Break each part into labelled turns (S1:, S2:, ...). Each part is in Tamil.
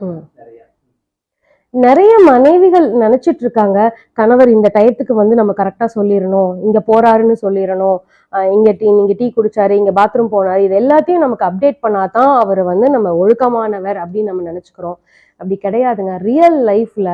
S1: ம். நிறைய. மனைவிகள் நினைச்சிட்டு இருக்காங்க கணவர் இந்த டயத்துக்கு வந்து நம்ம கரெக்டா சொல்லிடணும் இங்க போறாருன்னு சொல்லிடணும் இங்க டீ இங்க டீ குடிச்சாரு இங்க பாத்ரூம் போனாரு. இது எல்லாத்தையும் நமக்கு அப்டேட் பண்ணாதான் அவர் வந்து நம்ம ஒழுக்கமானவர் அப்படின்னு நம்ம நினைச்சுக்கிறோம். அப்படி கிடையாதுங்க. ரியல் லைஃப்ல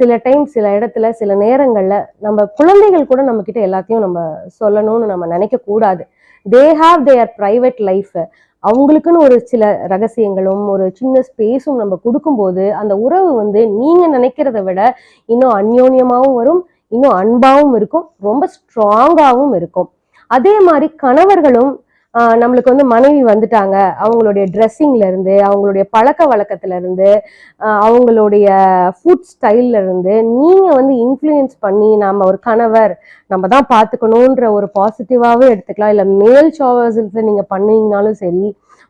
S1: சில டைம் சில இடத்துல சில நேரங்கள்ல நம்ம குழந்தைகள் கூட நம்ம கிட்ட எல்லாத்தையும் நம்ம சொல்லணும்னு நம்ம நினைக்க கூடாது they have their private life அவங்களுக்குன்னு ஒரு சில ரகசியங்களும் ஒரு சின்ன ஸ்பேஸும் நம்ம கொடுக்கும்போது அந்த உறவு வந்து நீங்க நினைக்கிறத விட இன்னும் அந்யோன்யமாகவும் வரும் இன்னும் அன்பாவும் இருக்கும் ரொம்ப ஸ்ட்ராங்காவும் இருக்கும். அதே மாதிரி கணவர்களும் நம்மளுக்கு வந்து மனைவி வந்துட்டாங்க. அவங்களுடைய ட்ரெஸ்ஸிங்ல இருந்து அவங்களுடைய பழக்க வழக்கத்துல இருந்து அவங்களுடைய ஃபுட் ஸ்டைல்ல இருந்து நீங்க வந்து இன்ஃப்ளூயன்ஸ் பண்ணி நாம ஒரு கணவர் நம்ம தான் பார்த்துக்கணுன்ற ஒரு பாசிட்டிவாவே எடுத்துக்கலாம். இல்ல மேல் ஷோவர்ஸ் நீங்க பண்ணீங்கனாலும் சரி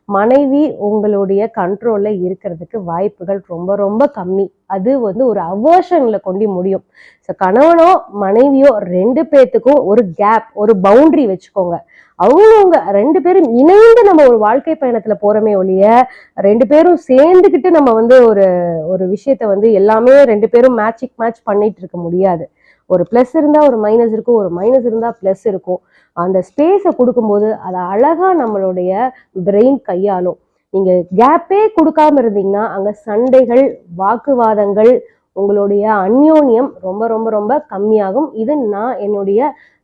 S1: மனைவி உங்களுடைய கண்ட்ரோல்ல இருக்கிறதுக்கு வாய்ப்புகள் ரொம்ப ரொம்ப கம்மி. அது வந்து ஒரு அவர்ஷன்ல கொண்டு முடியும். ஸோ கணவனோ மனைவியோ ரெண்டு பேர்த்துக்கும் ஒரு கேப் ஒரு பவுண்டரி வச்சுக்கோங்க. அவங்கவுங்க ரெண்டு பேரும் இணைந்து நம்ம ஒரு வாழ்க்கை பயணத்துல போறோமே ஒழிய ரெண்டு பேரும் சேர்ந்துக்கிட்டு நம்ம வந்து ஒரு ஒரு விஷயத்த வந்து எல்லாமே ரெண்டு பேரும் மேட்சிக் மேட்ச் பண்ணிட்டு இருக்க முடியாது. ஒரு ப்ளஸ் இருந்தா ஒரு மைனஸ் இருக்கும் ஒரு மைனஸ் இருந்தா ப்ளஸ் இருக்கும். அந்த ஸ்பேஸை கொடுக்கும்போது அதை அழகா நம்மளுடைய பிரெயின் கையாளும். நீங்க கேப்பே கொடுக்காம இருந்தீங்கன்னா அங்க சண்டைகள் வாக்குவாதங்கள் உங்களுடைய அந்யோன்யம் ரொம்ப ரொம்ப ரொம்ப கம்மியாகும். இது நான் என்னுடைய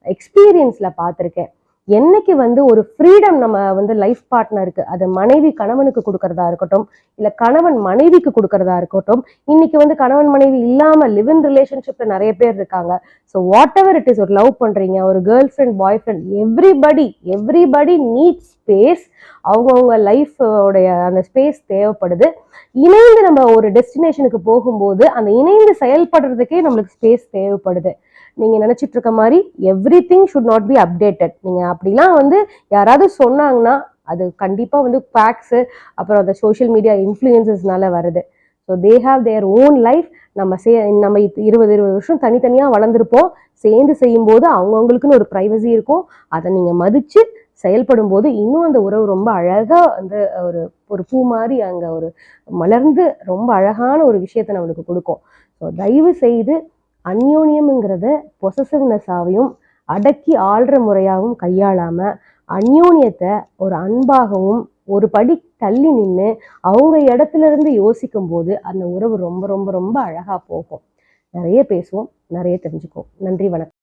S1: எக்ஸ்பீரியன்ஸ்ல பார்த்துருக்கேன். என்னைக்கு வந்து ஒரு ஃப்ரீடம் நம்ம வந்து லைஃப் பார்ட்னருக்கு அது மனைவி கணவனுக்கு கொடுக்கறதா இருக்கட்டும் இல்ல கணவன் மனைவிக்கு கொடுக்கறதா இருக்கட்டும் இன்னைக்கு வந்து கணவன் மனைவி இல்லாம லிவ் இன் ரிலேஷன்ஷிப்ல நிறைய பேர் இருக்காங்க. So whatever it is ஒரு லவ் பண்றீங்க ஒரு girlfriend boyfriend everybody everybody need space அவங்கவுங்க லைஃபோடைய அந்த ஸ்பேஸ் தேவைப்படுது. இணைந்து நம்ம ஒரு டெஸ்டினேஷனுக்கு போகும்போது அந்த இணைந்து செயல்படுறதுக்கே நம்மளுக்கு ஸ்பேஸ் தேவைப்படுது. நீங்க நினைச்சிட்டு இருக்க மாதிரி everything should not be updated நீங்க அப்படிலாம் வந்து யாராவது சொன்னாங்கன்னா அது கண்டிப்பா வந்து ஃபேக்ஸ் அப்புறம் அந்த சோஷியல் மீடியா இன்ஃப்ளூயன்சஸ்னால வருது. So they have their own life நம்ம சே நம்ம இத்- இருபது இருபது வருஷம் தனித்தனியாக வளர்ந்துருப்போம். சேர்ந்து செய்யும்போது அவங்கவுங்களுக்குன்னு ஒரு ப்ரைவசி இருக்கும். அதை நீங்கள் மதித்து செயல்படும் போது இன்னும் அந்த உறவு ரொம்ப அழகாக வந்து ஒரு ஒரு பூ மாதிரி அங்கே ஒரு மலர்ந்து ரொம்ப அழகான ஒரு விஷயத்தை நம்மளுக்கு கொடுக்கும். ஸோ தயவு செய்து அந்யோன்யம்ங்கிறத பொசசிவ்னஸாவையும் அடக்கி ஆள்ற முறையாகவும் கையாளாம அந்யோன்யத்தை ஒரு அன்பாகவும் ஒரு படி தள்ளி நின்று அவங்க இடத்துல இருந்து யோசிக்கும் போது அந்த உறவு ரொம்ப ரொம்ப ரொம்ப அழகா போகும். நிறைய பேசுவோம் நிறைய தெரிஞ்சுக்குவோம். நன்றி வணக்கம்.